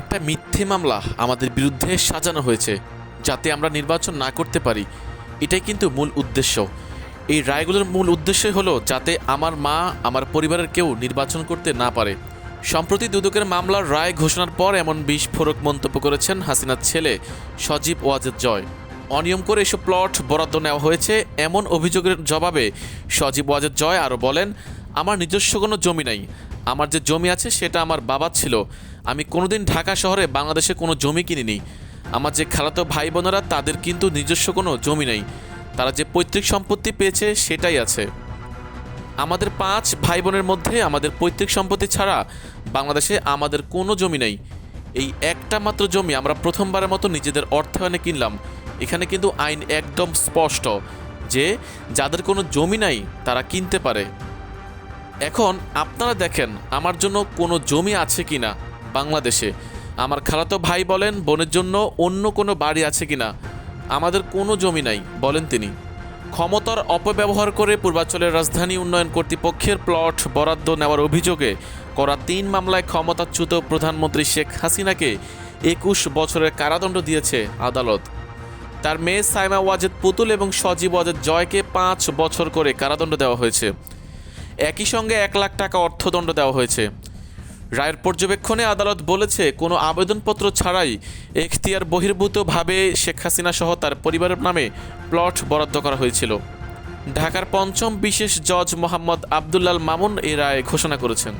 একটা মিথ্যে মামলা আমাদের বিরুদ্ধে সাজানো হয়েছে, যাতে আমরা নির্বাচন না করতে পারি। এটাই কিন্তু মূল উদ্দেশ্য। এই রায়গুলোর মূল উদ্দেশ্যই হলো যাতে আমার মা, আমার পরিবারের কেউ নির্বাচন করতে না পারে। সম্প্রতি দুদকের মামলার রায় ঘোষণার পর এমন বিস্ফোরক মন্তব্য করেছেন হাসিনার ছেলে সজীব ওয়াজেদ জয়। অনিয়ম করে এসব প্লট বরাদ্দ নেওয়া হয়েছে, এমন অভিযোগের জবাবে সজীব ওয়াজেদ জয় আরও বলেন, আমার নিজস্ব কোনো জমি নাই। আমার যে জমি আছে সেটা আমার বাবার ছিল। আমি কোনোদিন ঢাকা শহরে বাংলাদেশে কোনো জমি কিনিনি। আমার যে খালাতো ভাই বোনেরা, তাদের কিন্তু নিজস্ব কোনো জমি নেই। তারা যে পৈতৃক সম্পত্তি পেয়েছে, সেটাই আছে। আমাদের পাঁচ ভাই বোনের মধ্যে আমাদের পৈতৃক সম্পত্তি ছাড়া বাংলাদেশে আমাদের কোনো জমি নেই। এই একটা মাত্র জমি আমরা প্রথমবারের মতো নিজেদের অর্থায়নে কিনলাম। এখানে কিন্তু আইন একদম স্পষ্ট যে যাদের কোনো জমি নাই, তারা কিনতে পারে। এখন আপনারা দেখেন, আমার জন্য কোনো জমি আছে কি না বাংলাদেশে। আমার খালাতো ভাই বলেন, বোনের জন্য অন্য কোনো বাড়ি আছে কি না আমাদের কোনো জমি নাই, বলেন তিনি। ক্ষমতার অপব্যবহার করে পূর্বাঞ্চলের রাজধানী উন্নয়ন কর্তৃপক্ষের প্লট বরাদ্দ নেওয়ার অভিযোগে করা তিন মামলায় ক্ষমতাচ্যুত প্রধানমন্ত্রী শেখ হাসিনাকে একুশ বছরের কারাদণ্ড দিয়েছে আদালত। তার মেয়ে সাইমা ওয়াজেদ পুতুল এবং সজীব ওয়াজেদ জয়কে পাঁচ বছর করে কারাদণ্ড দেওয়া হয়েছে। একই সঙ্গে এক লাখ টাকা অর্থদণ্ড দেওয়া হয়েছে। রায়ের পর্যবেক্ষণে আদালত বলেছে, কোনো আবেদনপত্র ছাড়াই এখতিয়ার বহির্ভূতভাবে শেখ হাসিনা সহ তার পরিবারের নামে প্লট বরাদ্দ করা হয়েছিল। ঢাকার পঞ্চম বিশেষ জজ মোহাম্মদ আবদুল্লাল মামুন এ রায় ঘোষণা করেছেন।